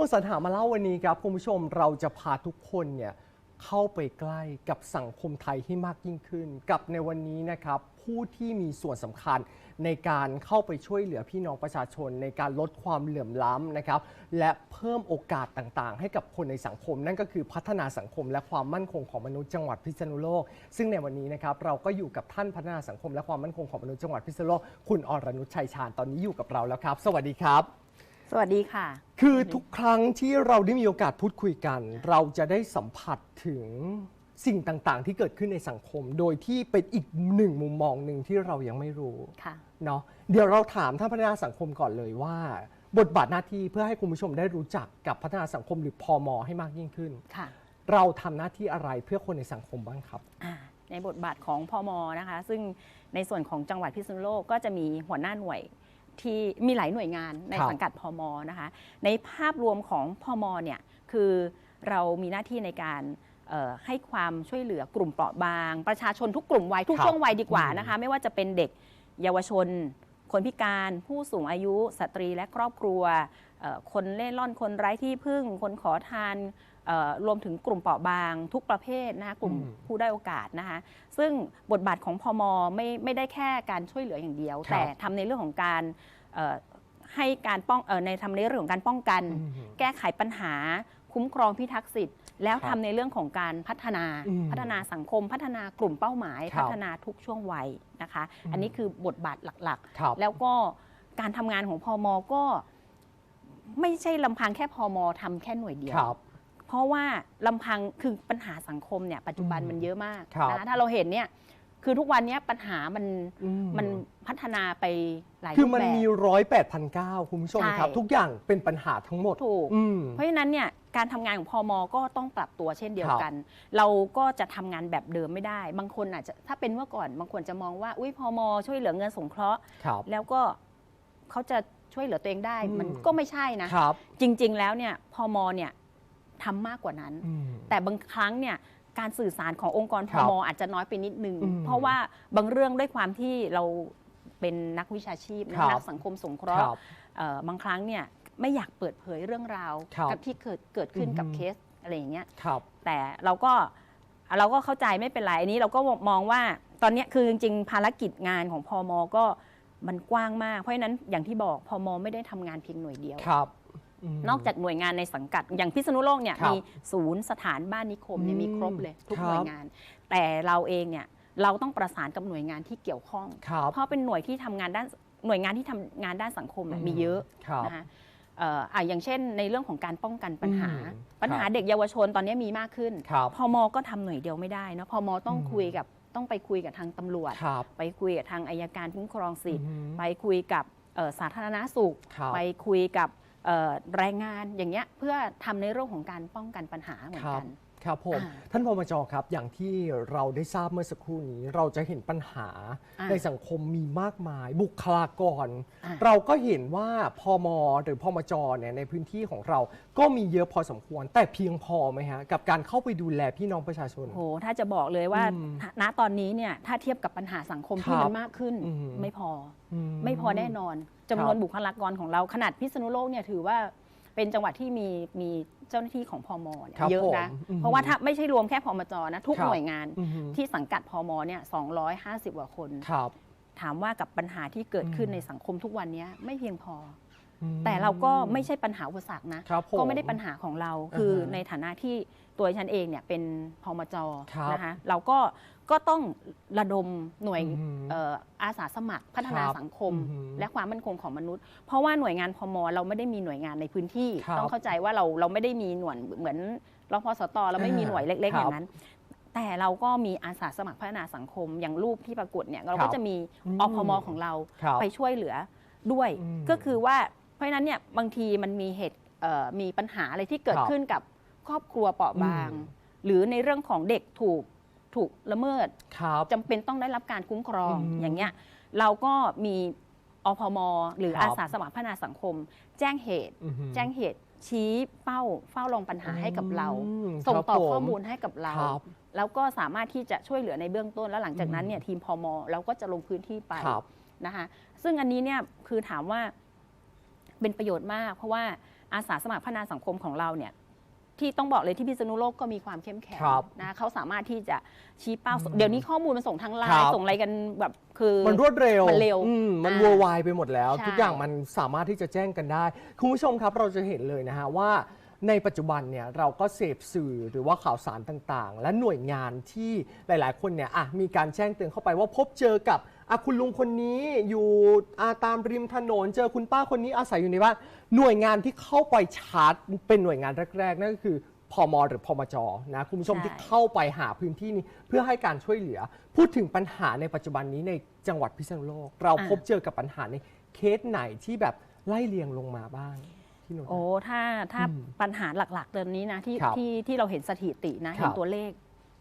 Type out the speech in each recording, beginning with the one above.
องสันหามาเล่าวันนี้ครับคุณผู้ชมเราจะพาทุกคนเนี่ยเข้าไปใกล้กับสังคมไทยให้มากยิ่งขึ้น กับในวันนี้นะครับผู้ที่มีส่วนสำคัญในการเข้าไปช่วยเหลือพี่น้องประชาชน ในการลดความเหลื่อมล้ำนะครับ และเพิ่มโอกาสต่างๆ ให้กับคนในสังคม นั่นก็คือพัฒนาสังคมและความมั่นคงของมนุษย์จังหวัดพิษณุโลก ซึ่งในวันนี้นะครับเราก็อยู่กับท่านพัฒนาสังคมและความมั่นคงของมนุษย์จังหวัดพิษณุโลกคุณอรนุชชัยชาญตอนนี้อยู่กับเราแล้วครับ สวัสดีครับ สวัสดีค่ะ คือทุกครั้งที่เราได้มีโอกาสพูดคุยกัน เราจะได้สัมผัสถึงสิ่งต่างๆ ที่เกิดขึ้นในสังคม โดยที่เป็นอีกหนึ่งมุมมองหนึ่งที่เรายังไม่รู้ค่ะเนาะเดี๋ยวเราถามท่านพัฒนาสังคมก่อนเลยว่า บทบาทหน้าที่เพื่อให้คุณผู้ชมได้รู้จักกับพัฒนาสังคมหรือพอมให้มากยิ่งขึ้น ค่ะ เราทำหน้าที่อะไรเพื่อคนในสังคมบ้างครับ อ่าในบทบาทของพอมนะคะ ซึ่งในส่วนของจังหวัดพิษณุโลกก็จะมีหัวหน้าหน่วย ที่มีหลายหน่วยงานในครับสังกัดพอมนะคะ ในภาพรวมของพอมเนี่ยคือเรามีหน้าที่ในการเอ่อให้ความช่วยเหลือกลุ่มเปราะบาง ประชาชนทุกกลุ่มวัยทุกครับช่วงวัยดีกว่าอืมนะคะ ไม่ว่าจะเป็นเด็กเยาวชน คนพิการผู้สูงอายุ สตรีและครอบครัวเอ่อคนเล่ร่อนคนไร้ที่พึ่ง คนขอทานเอ่อ รวมถึงกลุ่มเปราะบางทุกประเภทนะคะกลุ่มอืมผู้ได้อยโอกาสนะคะซึ่งบทบาทของพมไม่ไม่ได้แค่การช่วยเหลืออย่างเดียวครับแต่ทำในเรื่องของการเอ่อให้การป้องเอ่อในทำในเรื่องของการป้องกันอืมแก้ไขปัญหาคุ้มครองพิทักษ์สิทธิ์แล้วครับทำในเรื่องของการพัฒนาอืมพัฒนาสังคม พัฒนากลุ่มเป้าหมายครับพัฒนาทุกช่วงวัยนะคะอืมอันนี้คือบทบาทหลักครับๆแล้วก็การทำงานของพมก็ ไม่ใช่ลำพังแค่พมทำแค่หน่วยเดียวครับ เพราะว่าลำพังคือปัญหาสังคมเนี่ยปัจจุบันอืมมันเยอะมากครับนะคะถ้าเราเห็นเนี่ยคือทุกวันเนี้ยปัญหามันอืมันพัฒนาไปหลายคือรูปมันแบบ มีร้อยแปดพันเก้าคุณผู้ชมครับ ใช่ ทุกอย่างเป็นปัญหาทั้งหมดถูก อืม เพราะฉะนั้นเนี่ยการทำงานของพอมก็ต้องปรับตัวเช่นเดียวครับกัน เราก็จะทำงานแบบเดิมไม่ได้ บางคนอาจจะถ้าเป็นเมื่อก่อนบางคนจะมองว่าอุ้ยพอมช่วยเหลือเงินสงเคราะห์ ครับ แล้วก็เขาจะช่วยเหลือตัวเองได้ อืม มันก็ไม่ใช่นะ ครับ จริง ๆ แล้วเนี่ยพอมเนี่ย ทำมากกว่านั้นอืมแต่บางครั้งเนี่ยการสื่อสารขององค์กรพครับมอาจจะน้อยไปนิดนึงอืมเพราะว่าบางเรื่องด้วยความที่เราเป็นนักวิชาชีพนะครับนักสังคมสงเคราะคห์รับเอ่อบางครั้งเนี่ยไม่อยากเปิดเผยเรื่องราวครับกับที่เกิดเกิดขึ้นกับอือฮึเคสอะไรอย่างเงี้ยครับแต่เราก็เราก็เข้าใจไม่เป็นไรอันนี้เราก็มองว่าตอนเนี้ยคือจริงๆภารกิจงานของพอมก็มันกว้างมาก เพราะฉะนั้นอย่างที่บอกพอมไม่ได้ทำงานเพียงหน่วยเดียวครับม นอกจากหน่วยงานในสังกัด อย่างพิษณุโลกเนี่ยครับมีศูนย์สถานบ้านนิคมเนี่ยอืมมีครบเลยทุกครับหน่วยงาน แต่เราเองเนี่ยเราต้องประสานกับหน่วยงานที่เกี่ยวข้องครับเพราะเป็นหน่วยที่ทำงานด้านหน่วยงานที่ทำงานด้านสังคมเนี่ยมีเยอะครับนะคะเอ่ออะอย่างเช่นในเรื่องของการป้องกันปัญหาอืมปัญหาครับเด็กเยาวชนตอนนี้มีมากขึ้นครับพมก็ทำหน่วยเดียวไม่ได้นะพมต้องอืมคุยกับต้องไปคุยกับทางตำรวจครับไปคุยกับทางอายการคุ้มครองสิทธิ์อือหือไปคุยกับเอ่อสาธารณสุขครับไปคุยกับเอ่อ แรงงานอย่างเงี้ยเพื่อทำในเรื่องของการป้องกันปัญหาเหมือนกันครับผมอ่าท่านพมจครับ อย่างที่เราได้ทราบเมื่อสักครู่นี้ เราจะเห็นปัญหาอ่าในสังคมมีมากมาย บุคลากรอ่าเราก็เห็นว่าพมหรือพมจเนี่ยในพื้นที่ของเราก็มีเยอะพอสมควร แต่เพียงพอไหมฮะกับการเข้าไปดูแลพี่น้องประชาชนโหถ้าจะบอกเลยว่าอืมณตอนนี้เนี่ยถ้าเทียบกับปัญหาสังคมที่ครับมันมากขึ้นอืมไม่พออืไม่พอแน่นอน จำนวนบุคลากรของเราขนาดพิษณุโลกเนี่ยถือว่าเป็นจังหวัดที่มีมีเจ้าหน้าที่ของพมเนี่ยครับเยอะนะผมอืมเพราะว่าถ้าไม่ใช่รวมแค่พมจนะ ทุกครับหน่วยงานอือหือที่สังกัดพมเนี่ย250กว่าคนครับถามว่ากับปัญหาที่เกิดขึ้นอืมในสังคมทุกวันเนี้ยไม่เพียงพออืม แต่เราก็ไม่ใช่ปัญหาอุปสรรคนะครับผมก็ไม่ได้ปัญหาของเรา คืออ่าฮะในฐานะที่ตัวฉันเองเนี่ยเป็นพมจครับนะคะ เราก็ก็ต้องระดมหน่วยอือหือเอ่ออาสาสมัครพัฒนาครับสังคมอือหือและความมั่นคงของมนุษย์ เพราะว่าหน่วยงานพมเราไม่ได้มีหน่วยงานในพื้นที่ครับต้องเข้าใจว่าเราเราไม่ได้มีหน่วยเหมือนรพสตเราไม่มีหน่วยเล็กๆครับอย่างนั้นแต่เราก็มีอาสาสมัครพัฒนาสังคมอย่างรูปที่ปรากฏเนี่ยเราครัก็บจะมีอืมอพมของเราครับไปช่วยเหลือด้วยอืมก็คือว่าเพ ราะฉะนั้นเนี่ยบางทีมันมีเหตุเอ่อมีปัญหาอะไรที่เกิดครับขึ้นกับครอบครัวเปราะบางอืมหรือในเรื่องของเด็กถูกถูกละเมิดครับจำเป็นต้องได้รับการคุ้มครองอืมอย่างเงี้ยเราก็มีอพม หรือครับอาสาสมัครพัฒนาสังคม แจ้งเหตุอือหือแจ้งเหตุชี้เป้าเฝ้าลงปัญหาให้กับเราอืมส่งต่อครับผมข้อมูลให้กับเราครับแล้วก็สามารถที่จะช่วยเหลือในเบื้องต้น แล้วหลังจากนั้นเนี่ยทีมพมเราก็จะลงพื้นที่ไปครับนะคะซึ่งอันนี้เนี่ยคือถามว่า เป็นประโยชน์มาก เพราะว่าอาสาสมัครพัฒนาสังคมของเราเนี่ยที่ต้องบอกเลยที่พิษณุโลกก็มีความเข้มแข็งครับนะเขาสามารถที่จะชี้เป้าอืมเดี๋ยวนี้ข้อมูลมันส่งทางไลครัน์บ ส่งอะไรกันแบบคือมันรวดเร็วมันเร็ว อืมมันอ่าวัววายไปหมดแล้ว ใช่ทุกอย่างมันสามารถที่จะแจ้งกันได้ คุณผู้ชมครับเราจะเห็นเลยนะฮะว่าในปัจจุบันเนี่ยเราก็เสพสื่อหรือว่าข่าวสารต่างๆ และหน่วยงานที่หลาย ๆ คนเนี่ยอะมีการแจ้งเตือนเข้าไปว่าพบเจอกับ อะคุณลุงคนนี้อยู่อะตามริมถนน เจอคุณป้าคนนี้อาศัยอยู่ในบ้านหน่วยงานที่เข้าไปชาร์จเป็นหน่วยงานแรกๆนั่นก็คือพมหรือพมจนะคุณผู้ชมใช่ ที่เข้าไปหาพื้นที่นี้เพื่อให้การช่วยเหลือ พูดถึงปัญหาในปัจจุบันนี้ในจังหวัดพิษณุโลก เราพบเจอกับปัญหาในเคสไหนที่แบบไล่เลียงลงมาบ้างพี่หนุ่มโอ้ถ้าถ้าอืมปัญหาหลักๆเดือนนี้นะที่ครับที่ที่เราเห็นสถิตินะครับเห็นตัวเลข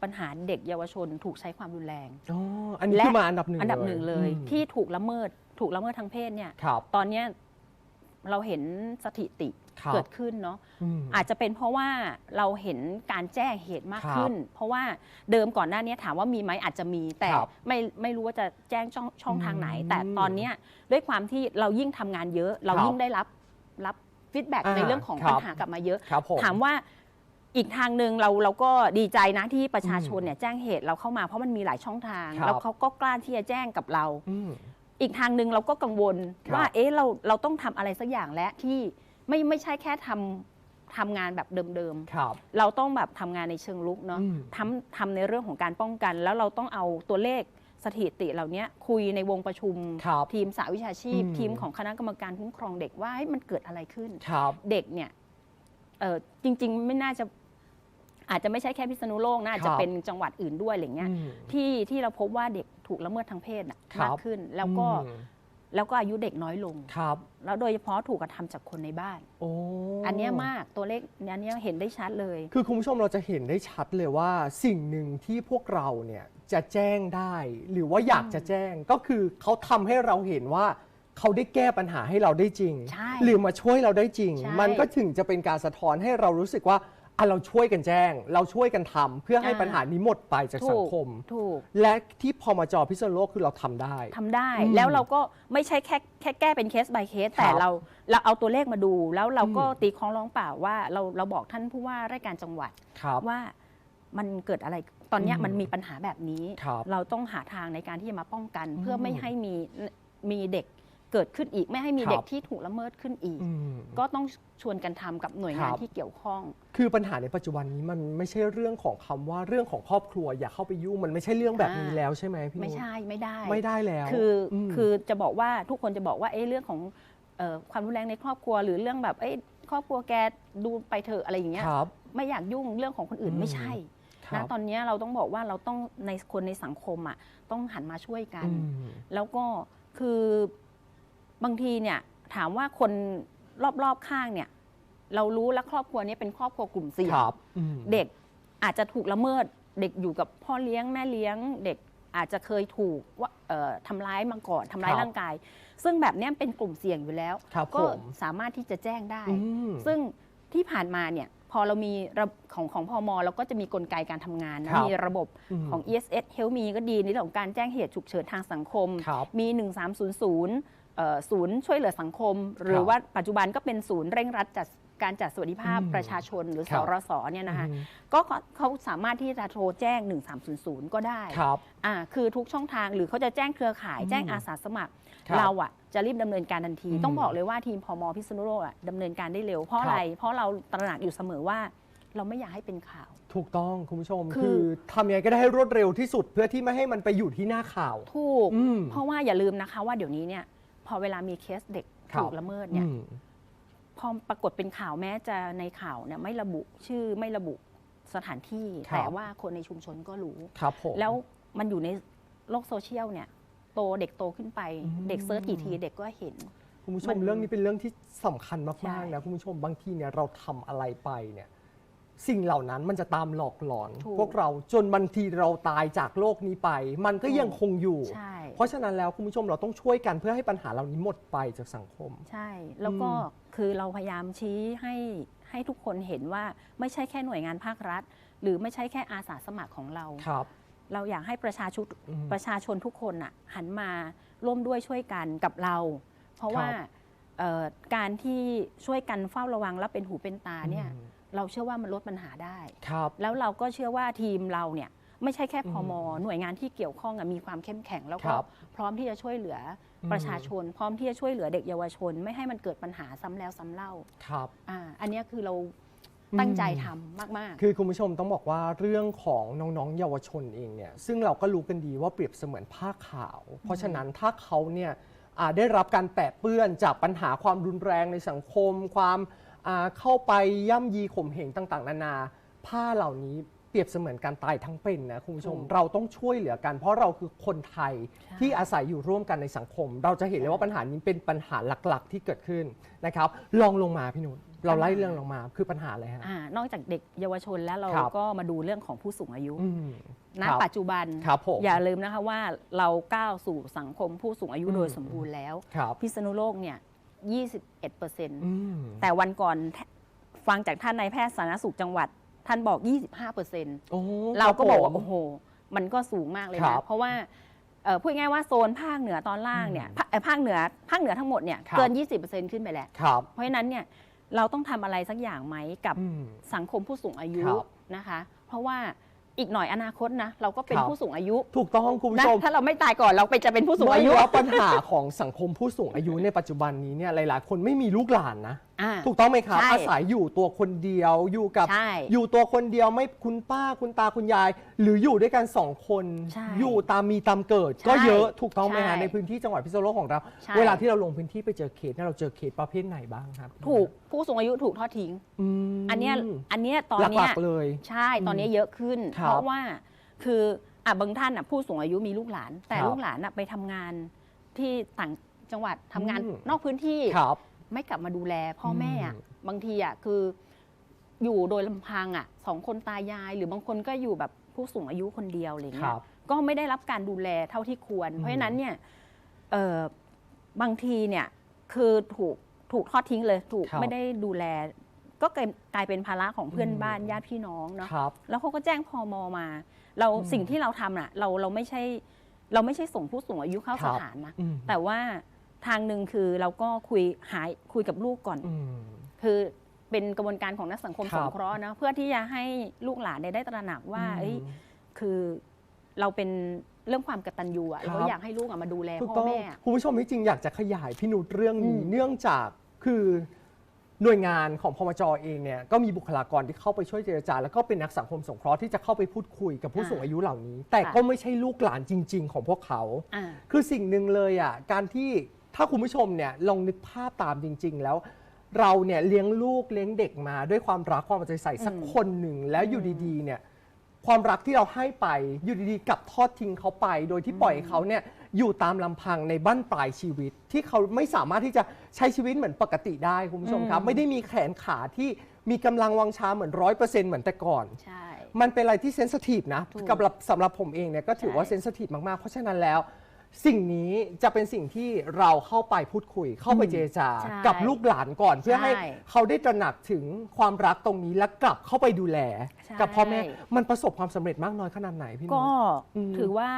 ปัญหาเด็กเยาวชนถูกใช้ความรุนแรง อ๋ออันนี้และคือมาอันดับหนึ่งอันดับหนึ่งเลย อืมที่ถูกละเมิดถูกละเมิดทางเพศเนี่ยครับ ตอนเนี้ยเราเห็นสถิติครับ เกิดขึ้นเนาะ ม อาจจะเป็นเพราะว่าเราเห็นการแจ้งเหตุมากครับขึ้น เพราะว่าเดิมก่อนหน้านี้ถามว่ามีไหมอาจจะมีแต่ครับไม่ไม่รู้ว่าจะแจ้งช่องช่องทางไหน อืมแต่ตอนเนี้ยด้วยความที่เรายิ่งทำงานเยอะ เราครับยิ่งได้รับรับฟีดแบ็กอ่าในเรื่องของครับปัญหากลับมาเยอะ ครับผมถามว่า อีกทางหนึ่งเราเราก็ดีใจนะที่ประชาชนอืมเนี่ยแจ้งเหตุเราเข้ามาเพราะมันมีหลายช่องทาง ครับ แล้วเขาก็กล้าที่จะแจ้งกับเรา อืม อีกทางหนึ่งเราก็กังวลครับ ว่าเอ๊ะเราเราต้องทำอะไรสักอย่างและที่ไม่ไม่ใช่แค่ทำทำงานแบบเดิมครับ ๆ เราต้องแบบทำงานในเชิงลุกเนาะอืม ทำทำในเรื่องของการป้องกัน แล้วเราต้องเอาตัวเลขสถิติเหล่านี้คุยในวงประชุม ครับ ทีมสาวิชาชีพ อืม ทีมของคณะกรรมการคุ้มครองเด็กว่าเฮ้ยมันเกิดอะไรขึ้น ครับ เด็กเนี่ย เออจริง ๆ ไม่น่าจะอาจจะไม่ใช่แค่พิษณุโลกนะอาจจะครับเป็นจังหวัดอื่นด้วยอะไรเงี้ยอืมที่ที่เราพบว่าเด็กถูกละเมิดทางเพศน่ะครับมากขึ้นแล้วก็อืมแล้วก็อายุเด็กน้อยลงครับ แล้วโดยเฉพาะถูกกระทำจากคนในบ้านโอ้อันเนี้ยมากตัวเลขอันเนี้ยเห็นได้ชัดเลย คือคุณผู้ชมเราจะเห็นได้ชัดเลยว่าสิ่งหนึ่งที่พวกเราเนี่ยจะแจ้งได้ หรือว่าอยากจะแจ้งก็คือเขาทำให้เราเห็นว่า เขาได้แก้ปัญหาให้เราได้จริง ใช่หรือมาช่วยเราได้จริง ใช่มันก็ถึงจะเป็นการสะท้อนให้เรารู้สึกว่าอะเราช่วยกันแจ้ง เราช่วยกันทำเพื่อให้อ่า ปัญหานี้หมดไปจากสังคม ถูก และที่พอมาจอพิษณุโลกคือเราทำได้ ทำได้อืมแล้วเราก็ไม่ใช่แค่แค่แก้เป็นเคส by เคส แต่ครับเราเราเอาตัวเลขมาดู แล้วเราก็อืม ตีคล้องร้องเปล่าว่าเราเราบอกท่านผู้ว่าราชการจังหวัด ครับ ว่ามันเกิดอะไรตอนเนี้ยอืมมันมีปัญหาแบบนี้ ครับเราต้องหาทางในการที่จะมาป้องกันเพื่อมไม่ให้มีมีเด็ก เกิดขึ้นอีกไม่ให้มีครับเด็กที่ถูกละเมิดขึ้นอีกอืมก็ต้องชวนกันทำกับหน่วยงานครับที่เกี่ยวข้อง คือปัญหาในปัจจุบันนี้มันไม่ใช่เรื่องของคำว่าเรื่องของครอบครัว อย่าเข้าไปยุ่งมันไม่ใช่เรื่องแบบนี้อ่าแล้วใช่ไหมพี่นุชไม่ใช่ไม่ได้ไม่ได้แล้ว คืออมคือจะบอกว่าทุกคนจะบอกว่าเอ้เรื่องของเออความรุนแรงในครอบครัวหรือเรื่องแบบเอ้ยครอบครัวแกดูไปเถอะอะไรอย่างเงี้ยครับไม่อยากยุ่งเรื่องของคนอื่นอืมไม่ใช่ครันะบตอนเนี้ยเราต้องบอกว่าเราต้องในคนในสังคมอะต้องหันมาช่วยกันอืมแล้วก็คือ บางทีเนี่ยถามว่าคนรอบๆข้างเนี่ย เรารู้แล้วครอบครัวนี้เป็นครอบครัวกลุ่มเสี่ยงครับอืม เด็กอาจจะถูกละเมิด เด็กอยู่กับพ่อเลี้ยงแม่เลี้ยง เด็กอาจจะเคยถูกว่าเอ่อทำร้ายมาก่อนทำร้ายครับ ร่างกาย ซึ่งแบบเนี้ยเป็นกลุ่มเสี่ยงอยู่แล้ว ครับก็ผมสามารถที่จะแจ้งได้ อืม ซึ่งที่ผ่านมาเนี่ยพอเรามีระบบของของพอมเราก็จะมีกลไกการทำงานนะครับ มีระบบมของ ESS Health มีก็ดีในเรื่องของการแจ้งเหตุฉุกเฉินทางสังคม ครับ มี 1300เอ่อ ศูนย์ช่วยเหลือสังคม หรือว่าปัจจุบันก็เป็นศูนย์เร่งรัดจัดการจัดสวัสดิภาพอืมประชาชนหรือคสรับรสเนี่ยนะคะอืมก็เขาเขาสามารถที่จะโทรแจ้ง 1300 ก็ได้ครับอ่าคือทุกช่องทางหรือเขาจะแจ้งเครือข่ายอืมแจ้งอาสาสมัครครับเราอะจะรีบดำเนินการทันทีอืมต้องบอกเลยว่าทีมพมพิษณุโลกอะดำเนินการได้เร็วเพราะครับอะไร เพราะเราตระหนักอยู่เสมอว่า เราไม่อยากให้เป็นข่าว ถูกต้องคุณผู้ชม คือคือทำยังไงก็ได้ให้รวดเร็วที่สุดเพื่อที่ไม่ให้มันไปอยู่ที่หน้าข่าว ถูกอืมเพราะว่าอย่าลืมนะคะว่าเดี๋ยวนี้เนี่ย พอเวลามีเคสเด็กครับถูกละเมิดเนี่ยอืมพอปรากฏเป็นข่าวแม้จะในข่าวเนี่ยไม่ระบุชื่อไม่ระบุสถานที่ครับแต่ว่าคนในชุมชนก็รู้ครับผมแล้วมันอยู่ในโลกโซเชียลเนี่ย โตเด็กโตขึ้นไปอืมเด็กเซิร์ชกี่ทีเด็กก็เห็นคุณผู้ชมัมนเรื่องนี้เป็นเรื่องที่สำคัญใช่มากๆนะคุณผู้ชมบางทีเนี่ยเราทำอะไรไปเนี่ยสิ่งเหล่านั้นมันจะตามหลอกหลอนถูกพวกเราจนบางทีเราตายจากโลกนี้ไป มันก็ถูกยังคงอยู่ ใช่ เพราะฉะนั้นแล้วคุณผู้ชมเราต้องช่วยกันเพื่อให้ปัญหาเหล่านี้หมดไปจากสังคม ใช่ แล้วก็อืมคือเราพยายามชี้ให้ให้ทุกคนเห็นว่าไม่ใช่แค่หน่วยงานภาครัฐ หรือไม่ใช่แค่อาสาสมัครของเรา ครับ เราอยากให้ประชาชนอืมประชาชนทุกคนน่ะหันมาร่วมด้วยช่วยกันกับเรา เพราะว่าครับ เอ่อการที่ช่วยกันเฝ้าระวังและเป็นหูเป็นตาเนี่ยอืมเราเชื่อว่ามันลดปัญหาได้ ครับ แล้วเราก็เชื่อว่าทีมเราเนี่ย ไม่ใช่แค่พมอืมหน่วยงานที่เกี่ยวข้องอะมีความเข้มแข็งแล้วคก็รับพร้อมที่จะช่วยเหลืออมประชาชน พร้อมที่จะช่วยเหลือเด็กเยาวชน ไม่ให้มันเกิดปัญหาซ้ำแล้วซ้ำเล่าครับอ่าอันเนี้ยคือเราตั้งใจทำมากคือคุณผู้ชมต้องบอกว่าเรื่องของน้องๆ เยาวชนเองเนี่ยซึ่งเราก็รู้กันดีว่าเปรียบเสมือนผ้าขาว เพราะฉะนั้นถ้าเขาเนี่ยอ่าได้รับการแปะเปื้อนจากปัญหาความรุนแรงในสังคม ความอ่าเข้าไปย่ำยีข่มเหงต่าง ๆ นานา ผ้าเหล่านี้ เปรียบเสมือนการตายทั้งเป็นนะคุณผู้ชมถูกเราต้องช่วยเหลือกัน เพราะเราคือคนไทยใช่ที่อาศัยอยู่ร่วมกันในสังคม เราจะเห็นเลยว่าปัญหานี้เป็นปัญหาหลักๆ ที่เกิดขึ้นนะครับลองลงมาพี่นุชเราไล่เรื่องลงมาคือปัญหาอะไรฮะๆอ่านอกจากเด็กเยาวชนแล้วเราครับก็มาดูเรื่องของผู้สูงอายุอืมณครับปัจจุบันครับผมอย่าลืมนะคะว่าเราก้าวสู่สังคมผู้สูงอายุอืมโดยสมบูรณ์แล้วครับพิษณุโลกเนี่ย21เปอร์เซ็นต์อืมแต่วันก่อนฟังจากท่านนายแพทย์สาธารณสุขจังหวัด ท่านบอก 25เปอร์เซ็นต์โอ้เราก็บอกว่าคโอ้โห มันก็สูงมากเลยครันะบเพราะว่าเอ่อพูดง่ายๆว่าโซนภาคเหนือตอนล่างเนี่ยอืมภาเอ่อภาคเหนือภาคเหนือทั้งหมดเนี่ยครับ เกิน 20%ขึ้นไปแล้ว ครับ เพราะฉะนั้นเนี่ยเราต้องทำอะไรสักอย่างไหมกับอืม สังคมผู้สูงอายุครับนะคะ เพราะว่าอีกหน่อยอนาคตนะเราก็เป็นครับ ผู้สูงอายุถูกต้องคุณผู้นะชม ถ้าเราไม่ตายก่อนเราไปจะเป็นผู้สูงอายุ ไม่ว่าปัญหาของสังคมผู้สูงอายุในปัจจุบันนี้เนี่ยหลาย ๆ คนไม่มีลูกหลานนะ อ่าถูกต้องไหมครับ ใช่อาศัยอยู่ตัวคนเดียวอยู่กับ ใช่อยู่ตัวคนเดียวไม่คุณป้าคุณตาคุณยาย หรืออยู่ด้วยกันสองคน ใช่อยู่ตามมีตามเกิดใช่ก็เยอะถูกต้องไหมฮะใช่ในพื้นที่จังหวัดพิษณุโลกของเรา ใช่ เวลาที่เราลงพื้นที่ไปเจอเคสเนี่ยเราเจอเคสประเภทไหนบ้างครับถูกผู้สูงอายุถูกทอดทิ้งอืมอันเนี้ยอันเนี้ยตอนหเนี้ลัยกๆเลย ใช่ตอนเนี้ยเยอะขึ้น ครับเพราะว่าคืออะบางท่านอะผู้สูงอายุมีลูกหลาน แต่ครับลูกหลานอะไปทำงานที่ต่างจังหวัดทำงานอืม นอกพื้นที่ ครับ ไม่กลับมาดูแลพ่อแม่อะอืมบางทีอะคืออยู่โดยลำพังอะสองคนตายาย หรือบางคนก็อยู่แบบผู้สูงอายุคนเดียวอะไรคเงี้รัยบก็ไม่ได้รับการดูแลเท่าที่ควรอืมเพราะฉะนั้นเนี่ยเอ่อบางทีเนี่ยคือถูกถูกทอดทิ้งเลยถูกครับไม่ได้ดูแล ก็กลายกลายเป็นภาระของเพื่อนอืมบ้านญาติพี่น้องเนาะครับแล้วเขาก็แจ้งพอมมา เราอืมสิ่งที่เราทำน่ะเราเราไม่ใช่เราไม่ใช่ส่งผู้สูงอายุเข้าครัสบถานนะอืมแต่ว่า ทางหนึ่งคือเราก็คุยหายคุยกับลูกก่อน อืม คือเป็นกระบวนการของนักสังคมครัสบงเคราะห์นะเพื่อที่จะให้ลูกหลานเนี่ยได้ตระหนักว่าอืมเอ้ยคือเราเป็นเรื่องความกตัญญูอะครับ เราก็อยากให้ลูกอะมาดูแลถูกพ่ต้อองแม่อะคุณผู้ชมที่จริงอยากจะขยายพี่นุชเรื่องนี้อืมเนื่องจากคือหน่วยงานของพมจเองเนี่ยก็มีบุคลากรที่เข้าไปช่วยเจรจา แล้วก็เป็นนักสังคมสงเคราะห์ที่จะเข้าไปพูดคุยกับผู้สูงอายุเหล่านี้ แต่ก็ไม่ใช่ลูกหลานจริง ๆ ของพวกเขา อ่า คือสิ่งหนึ่งเลยอะการที่ ถ้าคุณผู้ชมเนี่ยลองนึกภาพตามจริง ๆ แล้ว เราเนี่ยเลี้ยงลูกเลี้ยงเด็กมาด้วยความรักความเอาใจใส่สักอืมคนหนึ่งแล้วอยู่อืมดีๆเนี่ยความรักที่เราให้ไปอยู่ดีๆกลับทอดทิ้งเขาไป โดยที่ปล่อยให้เขาเนี่ยอยู่ตามลำพังในบ้านปลายชีวิต ที่เขาไม่สามารถที่จะใช้ชีวิตเหมือนปกติได้คุณผู้ชมครับอืมไม่ได้มีแขนขาที่มีกำลังวังชาเหมือนร้อยเปอร์เซ็นต์เหมือนแต่ก่อน ใช่ มันเป็นอะไรที่เซนสทีฟนะถูกกับสำหรับสำหรับผมเองเนี่ยก็ถือว่าใช่ เซนสทีฟมาก ๆ เพราะฉะนั้นแล้ว สิ่งนี้จะเป็นสิ่งที่เราเข้าไปพูดคุย เข้าไปเจรจาใช่กับลูกหลานก่อน เพื่อให้ใช่เขาได้ตระหนักถึงความรักตรงนี้และกลับเข้าไปดูแล ใช่ กับพ่อแม่มันประสบความสำเร็จมากน้อยขนาดไหนพี่นุ้ก็อืมถือว่า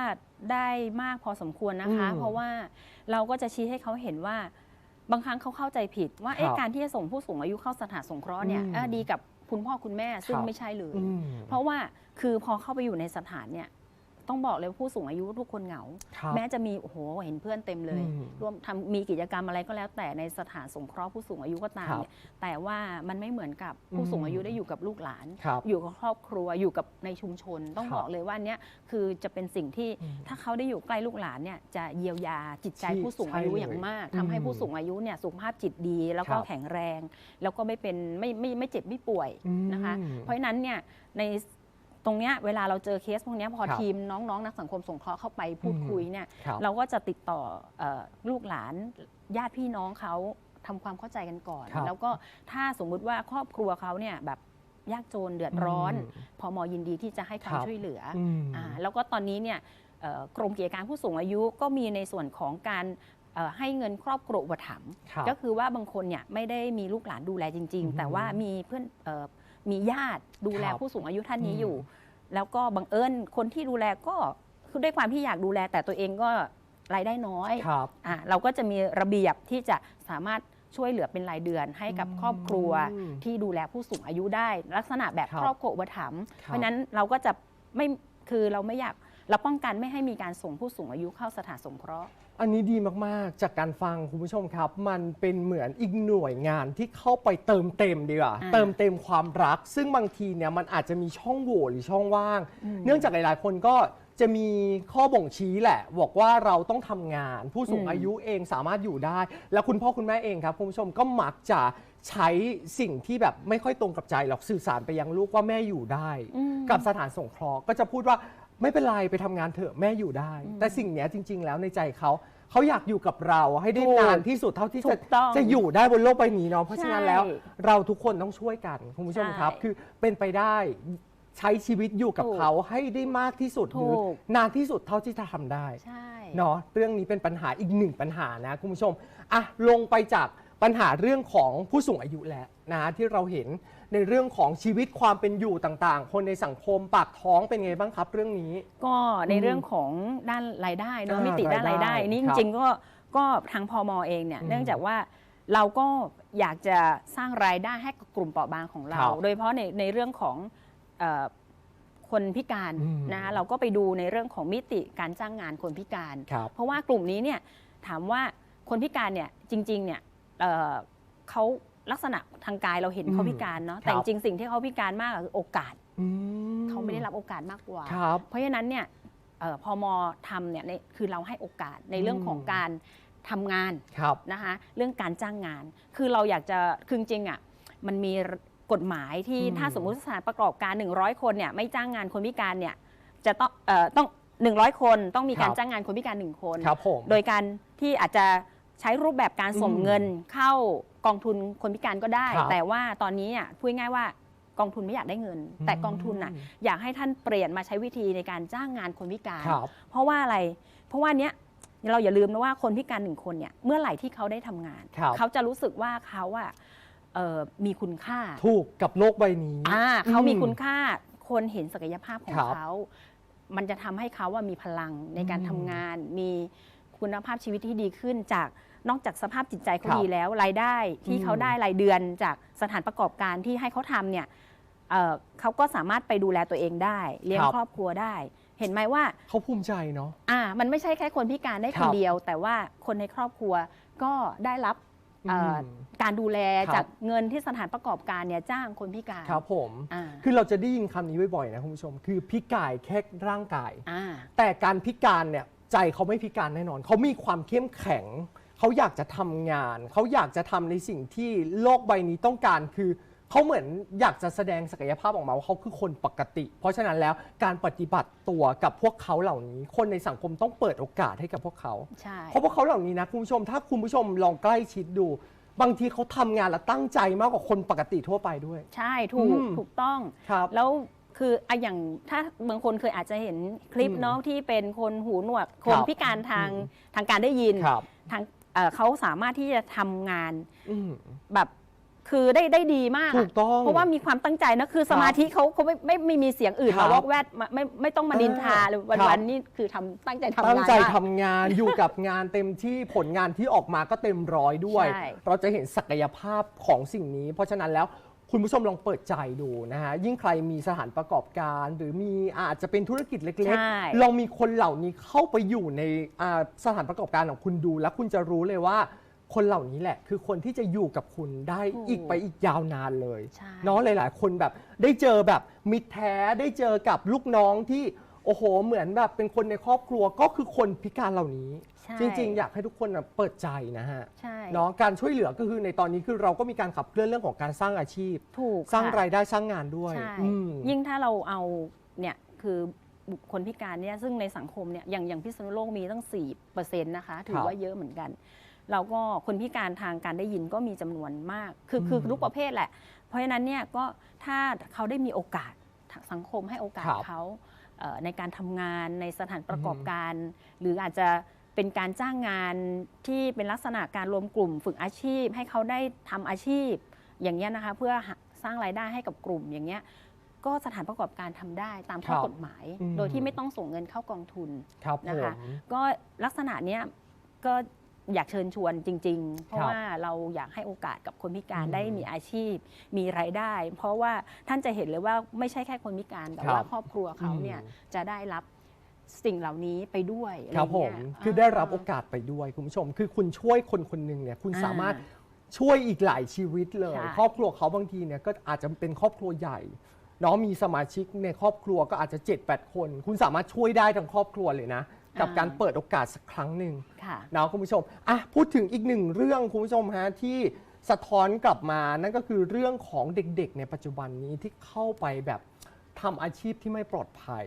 ได้มากพอสมควรนะคะ อืมเพราะว่าเราก็จะชี้ให้เขาเห็นว่า บางครั้งเขาเข้าใจผิด ว่าเอ๊ะครับการที่จะส่งผู้สูงอายุเข้าสถานสงเคราะห์เนี่ยอืมเอ้อดีกับคุณพ่อคุณแม่ซึ่งครับ ไม่ใช่เลย อืม เพราะว่าคือพอเข้าไปอยู่ในสถานเนี่ย ต้องบอกเลยว่าผู้สูงอายุทุกคนเหงา ครับแม้จะมีโอ้โหเห็นเพื่อนเต็มเลย อืมร่วมทำมีกิจกรรมอะไรก็แล้ว แต่ในสถานสงเคราะห์ผู้สูงอายุก็ตามครับเนี่ยแต่ว่ามันไม่เหมือนกับผู้สูงอายุอืมได้อยู่กับลูกหลาน ครับอยู่กับครอบครัวอยู่กับในชุมชน ต้องครับบอกเลยว่าอันเนี้ยคือจะเป็นสิ่งที่อืมถ้าเขาได้อยู่ใกล้ลูกหลานเนี่ยจะเยียวยาจิตใจที่ผู้สูงอายุใช่เลยอย่างมากอืมทำให้ผู้สูงอายุเนี่ยสุขภาพจิตดี แล้วก็ครับ แข็งแรง แล้วก็ไม่เป็นไม่ไม่ไม่เจ็บไม่ป่วยอืมนะคะเพราะฉะนั้นเนี่ยใน ตรงเนี้ยเวลาเราเจอเคสพวกเนี้ยพอครับทีมน้องๆ นักสังคมสงเคราะห์เข้าไปพูดอืม คุยเนี่ย ครับ เราก็จะติดต่อเออลูกหลานญาติพี่น้องเขาทำความเข้าใจกันก่อน ครับ แล้วก็ถ้าสมมุติว่าครอบครัวเขาเนี่ยแบบยากจนเดือดร้อนอืมพอมยินดีที่จะให้ความครับ ช่วยเหลือออืม อ่าแล้วก็ตอนนี้เนี่ยเอ่อกรมกิจการผู้สูงอายุก็มีในส่วนของการเอ่อให้เงินครอบครัวอุปถัมภ์ครับ ก็คือว่าบางคนเนี่ยไม่ได้มีลูกหลานดูแลจริง อือฮึ ๆ แต่ว่ามีเพื่อนเอ่อ มีญาติดูแลครับ ผู้สูงอายุท่านนี้อืมอยู่ แล้วก็บังเอิญคนที่ดูแลก็คือด้วยความที่อยากดูแล แต่ตัวเองก็รายได้น้อยครับ อะเราก็จะมีระเบียบที่จะสามารถช่วยเหลือเป็นรายเดือนให้กับอืมครอบครัว ที่ดูแลผู้สูงอายุได้ ลักษณะแบบครับครอบครัวอุปถัมภ์ครับ เพราะฉะนั้นเราก็จะไม่คือเราไม่อยากเราป้องกันไม่ให้มีการส่งผู้สูงอายุเข้าสถานสงเคราะห์ อันนี้ดีมากๆ จากการฟังคุณผู้ชมครับ มันเป็นเหมือนอีกหน่วยงานที่เข้าไปเติมเต็มดีกว่าอ่าเติมเต็มความรัก ซึ่งบางทีเนี่ยมันอาจจะมีช่องโหว่หรือช่องว่าง เนื่องจากหลายๆ คนก็จะมีข้อบ่งชี้แหละ บอกว่าเราต้องทำงาน ผู้สูงอืมอายุเองสามารถอยู่ได้ แล้วคุณพ่อคุณแม่เองครับคุณผู้ชมก็มักจะใช้สิ่งที่แบบไม่ค่อยตรงกับใจหรอกสื่อสารไปยังลูกว่าแม่อยู่ได้อืมกับสถานสงเคราะห์ก็จะพูดว่า ไม่เป็นไรไปทำงานเถอะแม่อยู่ได้อืมแต่สิ่งเนี้ยจริง ๆ แล้วในใจเขาเขาอยากอยู่กับเราให้ได้ถูกนานที่สุดเท่าที่ถูจะกต้องจะอยู่ได้บนโลกใบนี้เนาะเพราะฉะนั้นแล้วใช่เราทุกคนต้องช่วยกันคุณผู้ชมครับ ใช่คือเป็นไปได้ใช้ชีวิตอยู่กับถูกเขาให้ได้มากที่สุดหถูรือกนานที่สุดเท่าที่จะทำได้ ใช่ เนาะเรื่องนี้เป็นปัญหาอีกหนึ่งปัญหานะคุณผู้ชมอะลงไปจาก ปัญหาเรื่องของผู้สูงอายุแล้วนะที่เราเห็นในเรื่องของชีวิตความเป็นอยู่ต่างๆ คนในสังคมปากท้องเป็นไงบ้างครับเรื่องนี้ ก็ในเรื่องของด้านรายได้เนอะอ่ามิติด้านรายได้รายได้นี่คจรับริงๆก็ก็ทางพมเองเนี่ยอืมเนื่องจากว่าเราก็อยากจะสร้างรายได้ให้กับกลุ่มเปราะบางของเราครับโดยเฉพาะในในเรื่องของเออคนพิการอืมนะคะเราก็ไปดูในเรื่องของมิติการจ้างงานคนพิการครับเพราะว่ากลุ่มนี้เนี่ยถามว่าคนพิการเนี่ยจริงๆเนี่ย เอ่อเขาลักษณะทางกายเราเห็นอืมเขาพิการเนาะแต่คจรับริงๆสิ่งที่เขาพิการมากอะคือโอกาสอืเขาไม่ได้รับโอกาสมากกว่าครับเพราะฉะนั้นเนี่ยเออพอมทำเนี่ยในคือเราให้โอกาสในเรื่องของอืมการทำงานครับนะคะเรื่องการจ้างงาน คือเราอยากจะคือจริงๆอะมันมีกฎหมายที่อืมถ้าสมมุติสถานประกอบการ 100 คนเนี่ยไม่จ้างงานคนพิการเนี่ยจะต้องเอ่อต้อง100คนต้องมีการจ้างงานคนพิการ1คนครับผมโดยการที่อาจจะ ใช้รูปแบบการส่งอืมเงินเข้ากองทุนคนพิการก็ได้ครับแต่ว่าตอนนี้อะพูดง่ายๆว่ากองทุนไม่อยากได้เงิน แต่กองทุนน่ะอยากให้ท่านเปลี่ยนมาใช้วิธีในการจ้างงานคนพิการครับเพราะว่าอะไร เพราะว่าเนี้ยเราอย่าลืมนะว่าคนพิการหนึ่งคนเนี่ยเมื่อไหร่ที่เขาได้ทำงานครับเขาจะรู้สึกว่าเขาอะเอ่อมีคุณค่า ถูกกับโลกใบนี้อ่าเขามีอืมคุณค่าคนเห็นศักยภาพของครับเขา มันจะทำให้เขาว่ามีพลังในการอืมทำงาน มีคุณภาพชีวิตที่ดีขึ้นจาก นอกจากสภาพจิตใจเขาครับดีแล้วรายได้ที่อืมเขาได้รายเดือนจากสถานประกอบการที่ให้เขาทำเนี่ยเอ่อเขาก็สามารถไปดูแลตัวเองได้ เลี้ยงครอบครัวได้ เห็นไหมว่า เขาภูมิใจเนาะ อ่ามันไม่ใช่แค่คนพิการได้คครับนเดียว แต่ว่าคนในครอบครัวก็ได้รับเอ่ออม การดูแลครับ จากเงินที่สถานประกอบการเนี่ยจ้างคนพิการครับผม อ่าคือเราจะได้ยินคำนี้บ่อยๆนะคุณผู้ชม คือพิการแค่ร่างกาย อ่า แต่การพิการเนี่ยใจเขาไม่พิการแน่นอน เขามีความเข้มแข็ง เขาอยากจะทำงาน เขาอยากจะทำในสิ่งที่โลกใบนี้ต้องการคือเขาเหมือนอยากจะแสดงศักยภาพออกมาว่าเขาคือคนปกติ เพราะฉะนั้นแล้วการปฏิบัติตัวกับพวกเขาเหล่านี้ คนในสังคมต้องเปิดโอกาสให้กับพวกเขา ใช่ เพราะพวกเขาเหล่านี้นะคุณผู้ชม ถ้าคุณผู้ชมลองใกล้ชิดดู บางทีเขาทำงานและตั้งใจมากกว่าคนปกติทั่วไปด้วย ใช่ถูกอืมถูกต้อง ครับ แล้วคืออะอย่างถ้าบางคนเคยอาจจะเห็นคลิปอืมเนาะที่เป็นคนหูหนวก คครับนพิการทางอืมทางการได้ยิน ครับ ทาง เอ่อเขาสามารถที่จะทำงานอืมแบบคือได้ได้ดีมากถูอะกต้อง เพราะว่ามีความตั้งใจนะคือสมาธิเขาเขาไม่ไม่ไม่มีเสียงอื่นครัมาบวอกแวดมาไม่ไม่ต้องมาดินทาเลยวันครัวับนๆนี่คือทำตั้งใจทำตั้งงานใจมาก ทำงานอยู่กับงานเต็มที่ผลงานที่ออกมาก็เต็มร้อยด้วย ใช่ เราจะเห็นศักยภาพของสิ่งนี้ เพราะฉะนั้นแล้ว คุณผู้ชมลองเปิดใจดูนะฮะยิ่งใครมีสถานประกอบการ หรือมีอาจจะเป็นธุรกิจเล็กใช่ ๆ ลองมีคนเหล่านี้เข้าไปอยู่ในอ่าสถานประกอบการของคุณดู แล้วคุณจะรู้เลยว่า คนเหล่านี้แหละ คือคนที่จะอยู่กับคุณได้อีกไปอีกยาวนานเลยใช่ เนาะหลาย ๆ คนแบบได้เจอแบบมิตรแท้ได้เจอกับลูกน้องที่โอ้โหเหมือนแบบเป็นคนในครอบครัวก็คือคนพิการเหล่านี้ ใช่ จริงๆ อยากให้ทุกคนน่ะเปิดใจนะฮะใช่เนาะการช่วยเหลือก็คือในตอนนี้คือเราก็มีการขับเคลื่อนเรื่องของการสร้างอาชีพ ถูกสร้างค่ะรายได้สร้างงานด้วยใช่อืม ยิ่งถ้าเราเอาเนี่ยคือบุคคลพิการเนี่ยซึ่งในสังคมเนี่ยอย่างอย่างพิษณุโลกมีตั้ง4%นะคะถืครัอบว่าเยอะเหมือนกัน เราก็คนพิการทางการได้ยินก็มีจำนวนมาก คือคืออืมทุกประเภทแหละ เพราะฉะนั้นเนี่ยก็ถ้าเขาได้มีโอกาสสังคมให้โอกาสครับเขาเอ่อในการทำงานในสถานประกอบการ หรืออาจจะ เป็นการจ้างงานที่เป็นลักษณะการรวมกลุ่ม ฝึกอาชีพ ให้เขาได้ทำอาชีพ อย่างเงี้ยนะคะเพื่อหาสร้างรายได้ให้กับกลุ่มอย่างเงี้ยก็สถานประกอบการทำได้ตามข้อครับกฎหมายอืมโดยที่ไม่ต้องส่งเงินเข้ากองทุนครับนะผคะมก็ลักษณะเนี้ยก็อยากเชิญชวนจริง ๆ เพราะครับว่าเราอยากให้โอกาสกับคนพิการอืมได้มีอาชีพ มีรายได้ เพราะว่าท่านจะเห็นเลยว่าไม่ใช่แค่คนพิการแต่ครับว่าครอบครัวเขาเนี่ยอืมจะได้รับ สิ่งเหล่านี้ไปด้วยอะไครับผมเงี้ยคือได้รับโอกาสไปด้วยคุณผู้ชม คือคุณช่วยคนคนหนึ่งเนี่ยคุณอ่าสามารถช่วยอีกหลายชีวิตเลยใช่ครอบครัวเขาบางทีเนี่ยก็อาจจะเป็นครอบครัวใหญ่เนาะมีสมาชิกในครอบครัวก็อาจจะ 7-8 คน คุณสามารถช่วยได้ทั้งครอบครัวเลยนะ กับการเปิดโอกาสสักครั้งหนึ่ง ค่ะนะคุณผู้ชมอะพูดถึงอีกหนึ่งเรื่องคุณผู้ชมฮะที่สะท้อนกลับมานั่นก็คือเรื่องของเด็กๆ ในปัจจุบันนี้ที่เข้าไปแบบทำอาชีพที่ไม่ปลอดภัย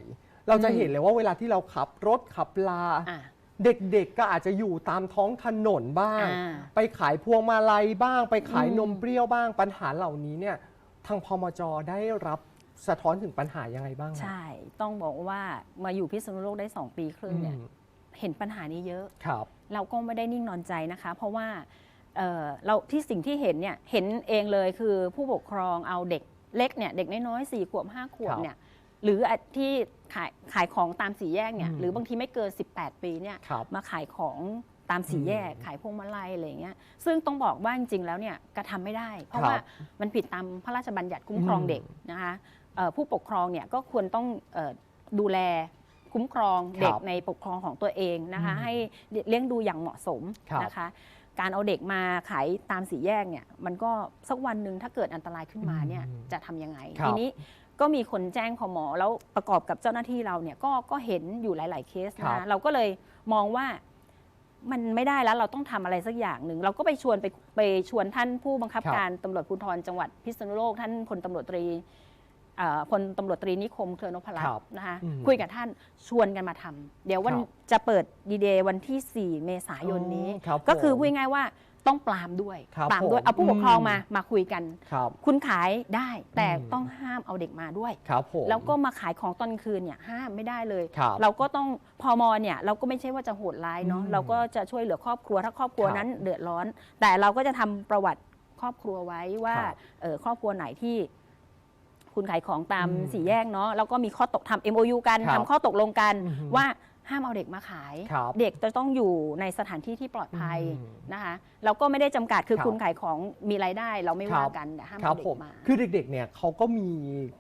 เราจะอืมเห็นเลยว่าเวลาที่เราขับรถขับลา อะ เด็กๆ ก็อาจจะอยู่ตามท้องถนนบ้าง อ่าไปขายพวงมาลัยบ้าง ไปขายอืม นมเปรี้ยวบ้าง ปัญหาเหล่านี้เนี่ย ทางพมจได้รับสะท้อนถึงปัญหายังไงบ้างฮะใช่ ต้องบอกว่ามาอยู่พิษณุโลกได้ 2 ปีครึ่งเนี่ย อืมเห็นปัญหานี้เยอะ ครับ เราก็ไม่ได้นิ่งนอนใจนะคะ เพราะว่าเอ่อเราที่สิ่งที่เห็นเนี่ย เห็นเองเลยคือผู้ปกครองเอาเด็กเล็กเนี่ย เด็กน้อยๆสี่ขวบห้าขวบครับ เนี่ย หรือที่ ขายขายของตามสี่แยกเนี่ยอืม หรือบางทีไม่เกิน 18 ปีเนี่ยครับ มาขายของตามสี่แยกอืมขายพวงมาลัยอะไรอย่างเงี้ยซึ่งต้องบอกว่าจริงๆแล้วเนี่ยกระทำไม่ได้ เพราะครับว่ามันผิดตามพระราชบัญญัติคุ้มครองอืม เด็กนะคะเอ่อผู้ปกครองเนี่ยก็ควรต้องเอ่อดูแลคุ้มครองเด็กครับในปกครองของตัวเองนะคะอืมให้เลี้ยงดูอย่างเหมาะสมครับ นะคะ การเอาเด็กมาขายตามสี่แยกเนี่ยมันก็สักวันหนึ่งถ้าเกิดอันตรายขึ้นมาเนี่ยอืมจะทำยังไงครับ ทีนี้ ก็มีคนแจ้งพอหมอแล้วประกอบกับเจ้าหน้าที่เราเนี่ยก็ก็เห็นอยู่หลาย ๆ เคสครับนะเราก็เลยมองว่ามันไม่ได้แล้วเราต้องทำอะไรสักอย่างหนึ่ง เราก็ไปชวนไปไปชวนท่านผู้บังคับครับ การตำรวจภูธรจังหวัดพิษณุโลก ท่านพลตำรวจตรีเอ่อพลตำรวจตรีนิคมเครือนพรัตครับน์นะคะอืมคุยกับท่านชวนกันมาทำเดี๋ยววันครับจะเปิดดีเดย์วันที่ 4 เมษายนนี้อ๋อครับก็คือผม พูดง่ายๆว่า ต้องปรามด้วยครับปรามด้วยผมเอาผู้ปกครองอืมมามาคุยกัน ครับ คุณขายได้แต่อืม ต้องห้ามเอาเด็กมาด้วย ครับผม แล้วก็มาขายของตอนคืนเนี่ยห้ามไม่ได้เลย ครับเราก็ต้องพอมเนี่ยเราก็ไม่ใช่ว่าจะโหดร้ายเนาะอืมเราก็จะช่วยเหลือครอบครัวถ้าครอบครัวครับนั้นเดือดร้อน แต่เราก็จะทำประวัติครอบครัวไว้ว่าครับเออครอบครัวไหนที่ คุณขายของตามอืมสี่แยกเนาะแล้วก็มีข้อตกทำ MOU กันครับทำข้อตกลงกัน อือฮึว่า ห้ามเอาเด็กมาขาย ครับเด็กจะต้องอยู่ในสถานที่ที่ปลอดภัยอืม นะคะเราก็ไม่ได้จำกัดคือครับคุณขายของมีรายได้ เราไม่ครัว่าบกันแต่ห้ามครัเอาบเด็ผกมมา คือเด็กๆ เนี่ยเขาก็มี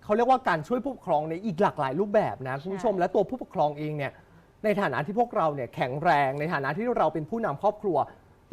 เขาเรียกว่าการช่วยผู้ปกครองในอีกหลากหลายรูปแบบนะคุณผู้ชมใช่และตัวผู้ปกครองเองเนี่ยในฐานะที่พวกเราเนี่ยแข็งแรงในฐานะที่เราเป็นผู้นำครอบครัว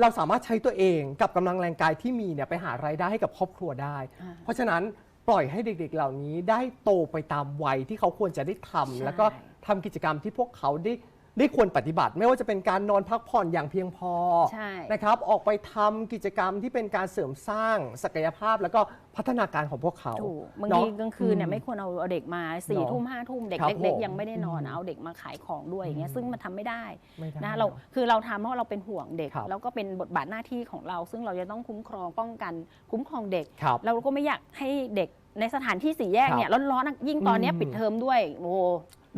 เราสามารถใช้ตัวเองกับกำลังแรงกายที่มีเนี่ยไปหารายได้ให้กับครอบครัวได้ อ่า เพราะฉะนั้น ปล่อยให้เด็กๆ เหล่านี้ได้โตไปตามวัยที่เขาควรจะได้ทำใช่แล้วก็ทำกิจกรรมที่พวกเขาได้ ได้ควรปฏิบัติไม่ว่าจะเป็นการนอนพักผ่อนอย่างเพียงพอใช่ นะครับออกไปทำกิจกรรมที่เป็นการเสริมสร้างศักยภาพแล้วก็พัฒนาการของพวกเขาถูกบางเนทีอะกลางคืนเนี่ยอืมไม่ควรเอาเอาเด็กมาสี่เนอะทุ่มห้าทุ่มเด็กครับเล็กผมๆยังไม่ได้นอนอืมเอาเด็กมาขายของด้วยอย่างเงี้ยอืมซึ่งมันทำไม่ได้ ไม่ได้ นะเราอะคือเราทำเพราะเราเป็นห่วงเด็ก ครับ แล้วก็เป็นบทบาทหน้าที่ของเรา ซึ่งเราจะต้องคุ้มครองป้องกัน คุ้มครองเด็ก ครับ เราก็ไม่อยากให้เด็ก ในสถานที่สี่แยกเนี่ยร้อนๆอะยิ่งตอนเนี้ยอืมปิดเทอมด้วยโอ้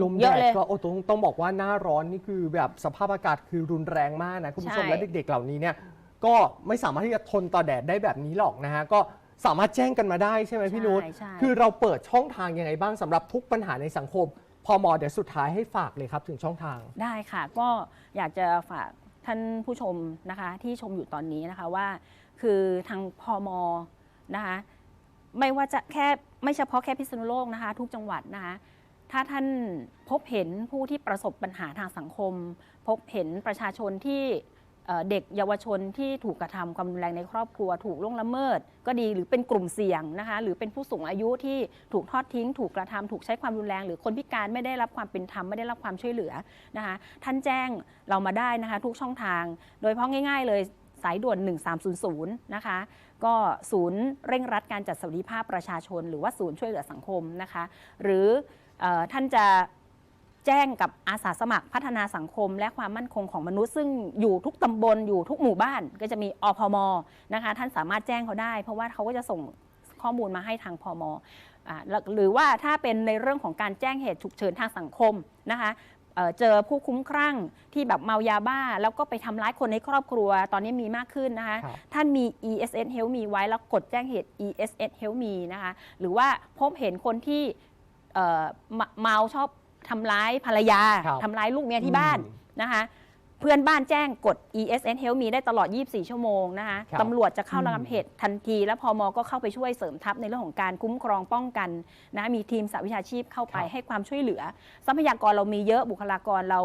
ลมเยแดอะดเลยก็โอ้ต้องต้องบอกว่าหน้าร้อนนี่คือแบบสภาพอากาศคือรุนแรงมากนะคุณผู้ชมใช่และเด็กๆเหล่านี้เนี่ยก็ไม่สามารถที่จะทนต่อแดดได้แบบนี้หรอกนะฮะก็สามารถแจ้งกันมาได้ใช่ไหมพี่นุชใช่ใช่คือเราเปิดช่องทางยังไงบ้างสำหรับทุกปัญหาในสังคม พอมอเดี๋ยวสุดท้ายให้ฝากเลยครับถึงช่องทางได้ค่ะ ก็อยากจะฝากท่านผู้ชมนะคะที่ชมอยู่ตอนนี้นะคะว่า คือทางพมนะคะ ไม่ว่าจะแค่ไม่เฉพาะแค่พิษณุโลกนะคะ ทุกจังหวัดนะคะถ้าท่านพบเห็นผู้ที่ประสบปัญหาทางสังคม พบเห็นประชาชนที่เด็กเยาวชนที่ถูกกระทำความรุนแรงในครอบครัว ถูกล่วงละเมิด ก็ดีหรือเป็นกลุ่มเสี่ยงนะคะหรือเป็นผู้สูงอายุที่ถูกทอดทิ้ง ถูกกระทำถูกใช้ความรุนแรง หรือคนพิการไม่ได้รับความเป็นธรรมไม่ได้รับความช่วยเหลือนะคะท่านแจ้งเรามาได้นะคะทุกช่องทาง โดยเฉพาะง่าย ๆ เลย สายด่วน 1300 นะคะ ก็ศูนย์เร่งรัดการจัดสวัสดิภาพประชาชน หรือว่าศูนย์ช่วยเหลือสังคมนะคะ หรืออท่านจะแจ้งกับอาสาสมัครพัฒนาสังคม และความมั่นคงของมนุษย์ ซึ่งอยู่ทุกตำบลอยู่ทุกหมู่บ้าน ก็จะมีอพมนะคะ ท่านสามารถแจ้งเขาได้ เพราะว่าเขาก็จะส่งข้อมูลมาให้ทางพมอ่าแล้วหรือว่าถ้าเป็นในเรื่องของการแจ้งเหตุฉุกเฉินทางสังคมนะคะ เอ่อเจอผู้คุ้มครั่งที่แบบเมายาบ้า แล้วก็ไปทำร้ายคนในครอบครัวตอนนี้มีมากขึ้นนะคะครับท่านมี ESS Help Me ไว้แล้วกดแจ้งเหตุ ESS Help Me นะคะ หรือว่าพบเห็นคนที่เอ่อเมาเมาชอบทำร้ายภรรยาครับทำร้ายลูกเมียที่บ้านอืมนะคะ เพื่อนบ้านแจ้งกด ESN Help Me ได้ตลอด 24 ชั่วโมงนะคะครับตำรวจจะเข้าอืมระงับเหตุทันที แล้วพมก็เข้าไปช่วยเสริมทัพในเรื่องของการคุ้มครองป้องกันนะมีทีมสหวิชาชีพเข้าไปครับให้ความช่วยเหลือ ทรัพยากรเรามีเยอะบุคลากรเรา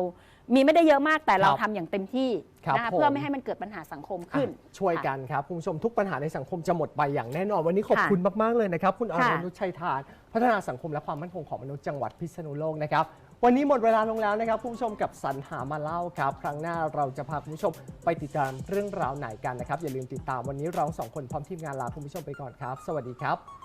มีไม่ได้เยอะมากแต่เราครับทำอย่างเต็มที่ครับนะคะผม เพื่อไม่ให้มันเกิดปัญหาสังคมขึ้น อะช่วยกันครับคุณผู้ชมทุกปัญหาในสังคมจะหมดไปอย่างแน่นอน วันนี้ขอบค่ะคุณมาก ๆ เลยนะครับ คุณอค่ะรนุชชัยทาน พัฒนาสังคมและความมั่นคงของมนุษย์จังหวัดพิษณุโลกนะครับ วันนี้หมดเวลาลงแล้วนะครับผู้ชมกับสรรหามาเล่าครับ ครั้งหน้าเราจะพาคุณผู้ชมไปติดตามเรื่องราวไหนกันนะครับ อย่าลืมติดตามวันนี้เราสองคนพร้อมทีมงานลาคุณผู้ชมไปก่อนครับ สวัสดีครับ